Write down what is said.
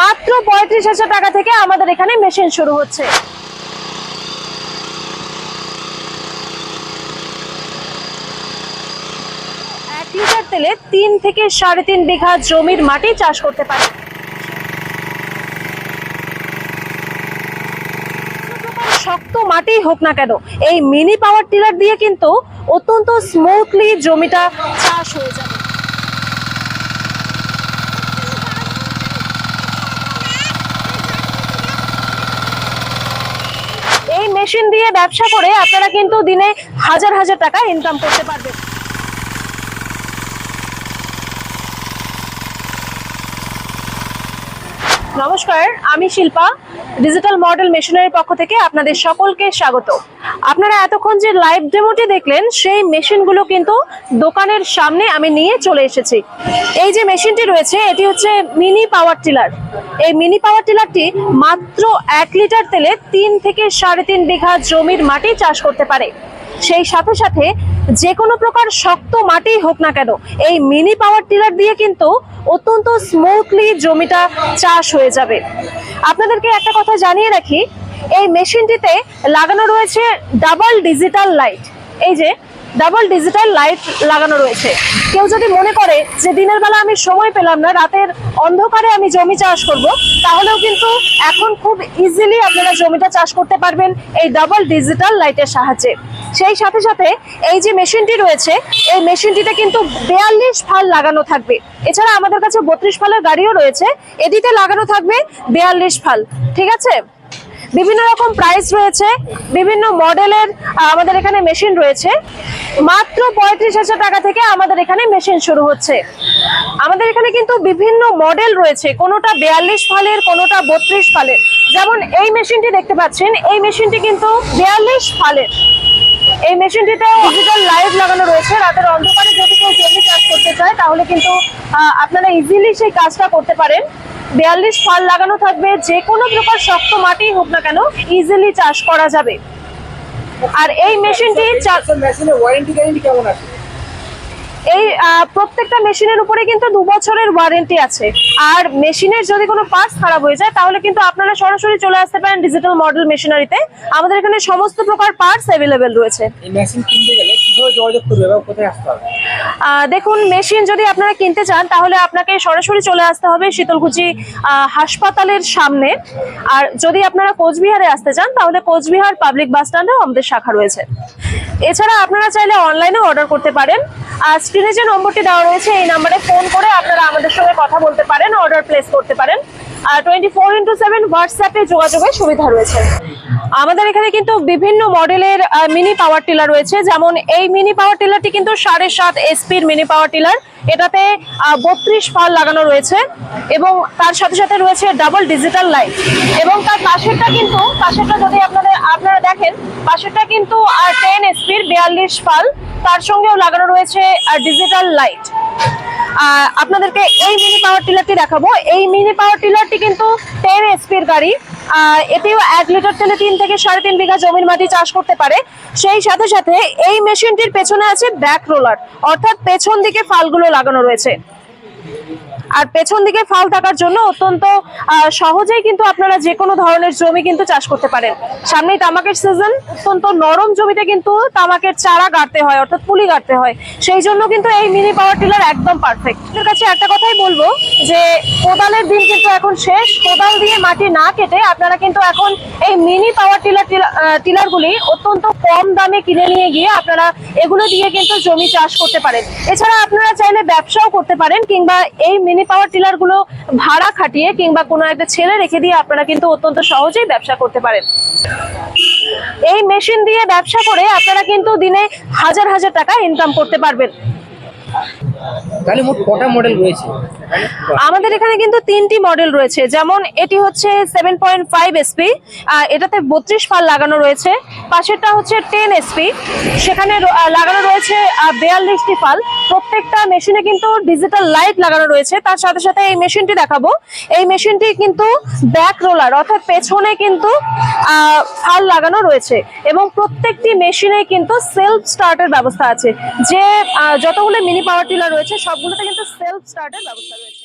মাত্র পঁয়ত্রিশ হাজার টাকা থেকে আমাদের এখানে মেশিন শুরু হচ্ছে। তেলে তিন থেকে সাড়ে তিন বিঘা জমির মাটি চাষ করতে পারে শক্ত মাটি হোক না কেন, এই মিনি পাওয়ার টিলার দিয়ে কিন্তু অত্যন্ত স্মুথলি জমিটা চাষ হয়ে যাবে এই মেশিন দিয়ে ব্যবসা করে আপনারা কিন্তু দিনে হাজার হাজার টাকা ইনকাম করতে পারবেন। নমস্কার, আমি শিল্পা ডিজিটাল মডেল মেশিনারির পক্ষ থেকে আপনাদের সকলকে স্বাগত। আপনারা এতক্ষণ যে লাইভ ডেমোটি দেখলেন, সেই মেশিনগুলো কিন্তু দোকানের সামনে আমি নিয়ে চলে এসেছি। এই যে মেশিনটি রয়েছে, এটি হচ্ছে মিনি পাওয়ার টিলার এই মিনি পাওয়ার টিলারটি মাত্র এক লিটার তেলে তিন থেকে সাড়ে তিন বিঘা জমির মাটি চাষ করতে পারে। সেই সাথে সাথে যে কোনো প্রকার শক্ত মাটি হোক না কেন, এই মিনি পাওয়ার টিলার দিয়ে কিন্তু অত্যন্ত স্মুথলি জমিটা চাষ হয়ে যাবে। আপনাদেরকে একটা কথা জানিয়ে রাখি, এই মেশিনটিতে লাগানো রয়েছে ডাবল ডিজিটাল লাইট এই যে ডাবল ডিজিটাল লাইট লাগানো রয়েছে। কেউ যদি মনে করে যে দিনের বেলা আমি সময় পেলাম না, রাতের অন্ধকারে আমি জমি চাষ করব, তাহলেও কিন্তু এখন খুব ইজিলি আপনারা জমিটা চাষ করতে পারবেন এই ডাবল ডিজিটাল লাইটের সাহায্যে। সেই সাথে সাথে এই যে মেশিনটি রয়েছে, এই মেশিনটিতে কিন্তু বেয়াল্লিশ ফাল লাগানো থাকবে। এছাড়া আমাদের কাছে বত্রিশ ফালের গাড়িও রয়েছে, এটিতে লাগানো থাকবে বেয়াল্লিশ ফাল, ঠিক আছে? বিভিন্ন রকম প্রাইস রয়েছে, বিভিন্ন মডেলের আমাদের এখানে মেশিন রয়েছে। মাত্র পঁয়ত্রিশ হাজার টাকা থেকে আমাদের এখানে মেশিন শুরু হচ্ছে। আমাদের এখানে কিন্তু বিভিন্ন মডেল রয়েছে, কোনোটা বিয়াল্লিশ ফালের, কোনোটা বত্রিশ ফালের। যেমন এই মেশিনটি দেখতে পাচ্ছেন, এই মেশিনটি কিন্তু বিয়াল্লিশ ফালের। এই মেশিনটিতে ডিজিটাল লাইট লাগানো রয়েছে। রাতের অন্ধকারে যদি কেউ জমি চাষ করতে চায় তাহলে কিন্তু আপনারা ইজিলি সেই কাজটা করতে পারেন। বিয়াল্লিশ ফাল লাগানো থাকবে যে কোনো প্রকার শক্ত মাটি হোক না কেন ইজিলি চাষ করা যাবে। আর এই মেশিনটি চা- মেশিনের ওয়ারেন্টি গ্যারেন্টি কেমন আছে? এই প্রত্যেকটা মেশিনের উপরে কিন্তু দু বছরের ওয়ারেন্টি আছে। আর মেশিনের যদি কোনো পার্টস খারাপ হয়ে যায়, তাহলে কিন্তু আপনারা সরাসরি চলে আসতে পারেন ডিজিটাল মডেল মেশিনারিতে আমাদের এখানে সমস্ত প্রকার পার্টস অ্যাভেলেবেল রয়েছে। এই মেশিন কিনতে গেলে কীভাবে যোগাযোগ করবে এবং কোথায় আসতে হবে? দেখুন মেশিন যদি আপনারা কিনতে চান, তাহলে আপনাকে সরাসরি চলে আসতে হবে শীতলকুচি হাসপাতালের সামনে। আর যদি আপনারা কোচবিহারে আসতে চান, তাহলে কোচবিহার পাবলিক বাস স্ট্যান্ডেও আমাদের শাখা রয়েছে। এছাড়া আপনারা চাইলে অনলাইনে অর্ডার করতে পারেন। আর স্ক্রিনে যে নম্বরটি দেওয়া রয়েছে, এই নাম্বারে ফোন করে আপনারা আমাদের সঙ্গে কথা বলতে পারেন অর্ডার প্লেস করতে পারেন। টোয়েন্টি ফোর ইন্টু সেভেন হোয়াটসঅ্যাপে যোগাযোগের সুবিধা রয়েছে। আমাদের এখানে কিন্তু বিভিন্ন মডেলের মিনি পাওয়ার টিলার রয়েছে। যেমন এই মিনি পাওয়ার টিলারটি কিন্তু সাড়ে সাত এসপির মিনি পাওয়ার টিলার এটাতে বত্রিশ ফাল লাগানো রয়েছে এবং তার সাথে সাথে রয়েছে ডাবল ডিজিটাল লাইট এবং তার পাশেরটা কিন্তু, পাশেরটা যদি আপনাদের, আপনারা দেখেন, পাশেরটা কিন্তু টেন এসপির বিয়াল্লিশ ফাল তার সঙ্গেও লাগানো রয়েছে ডিজিটাল লাইট আপনাদেরকে এই মিনি পাওয়ার টিলারটি দেখাবো। এই মিনি পাওয়ার টিলারটি কিন্তু টেন এসপির গাড়ি। এতেও এক লিটার তেলে তিন থেকে সাড়ে তিন বিঘা জমির মাটি চাষ করতে পারে। সেই সাথে সাথে এই মেশিনটির পেছনে আছে ব্যাক রোলার অর্থাৎ পেছন দিকে ফালগুলো লাগানো রয়েছে। আর পেছন দিকে ফাল থাকার জন্য অত্যন্ত সহজেই কিন্তু আপনারা যে কোনো ধরনের জমি কিন্তু চাষ করতে পারেন। সামনেই তামাকের সিজন অত্যন্ত নরম জমিতে কিন্তু তামাকের চারা গাড়তে হয়, অর্থাৎ পুলি গাড়তে হয়। সেই জন্য কিন্তু এই মিনি পাওয়ার টিলার একদম পারফেক্ট কাছে একটা কথাই বলব যে, কোদালের দিন কিন্তু এখন শেষ। কোদাল দিয়ে মাটি না কেটে আপনারা কিন্তু এখন এই মিনি পাওয়ার টিলার টিলারগুলি অত্যন্ত কম দামে কিনে নিয়ে গিয়ে আপনারা এগুলো দিয়ে কিন্তু জমি চাষ করতে পারেন। এছাড়া আপনারা চাইলে ব্যবসাও করতে পারেন কিংবা এই মিনি পাওয়ার টিলারগুলো ভাড়া খাটিয়ে কিংবা কোনো একটা ছেলে রেখে দিয়ে আপনারা কিন্তু অত্যন্ত সহজেই ব্যবসা করতে পারেন। এই মেশিন দিয়ে ব্যবসা করে আপনারা কিন্তু দিনে হাজার হাজার টাকা ইনকাম করতে পারবেন। তাহলে মোট কটা মডেল রয়েছে? আমাদের এখানে কিন্তু তিনটি মডেল রয়েছে। যেমন এটি হচ্ছে সেভেন পয়েন্ট ফাইভ এসপি এটাতে বত্রিশ ফাল লাগানো রয়েছে। পাশেরটা হচ্ছে টেন এসপি সেখানে লাগানো রয়েছে বিয়াল্লিশটি ফাল। প্রত্যেকটা মেশিনে কিন্তু ডিজিটাল লাইট লাগানো রয়েছে। তার সাথে সাথে এই মেশিনটি দেখাবো। এই মেশিনটি কিন্তু ব্যাক রোলার অর্থাৎ পেছনে কিন্তু ফাল লাগানো রয়েছে। এবং প্রত্যেকটি মেশিনে কিন্তু সেলফ স্টার্টের ব্যবস্থা আছে। যে যতগুলো মিনি পাওয়ার টিলার রয়েছে, সবগুলোতে কিন্তু সেলফ স্টার্টের ব্যবস্থা রয়েছে।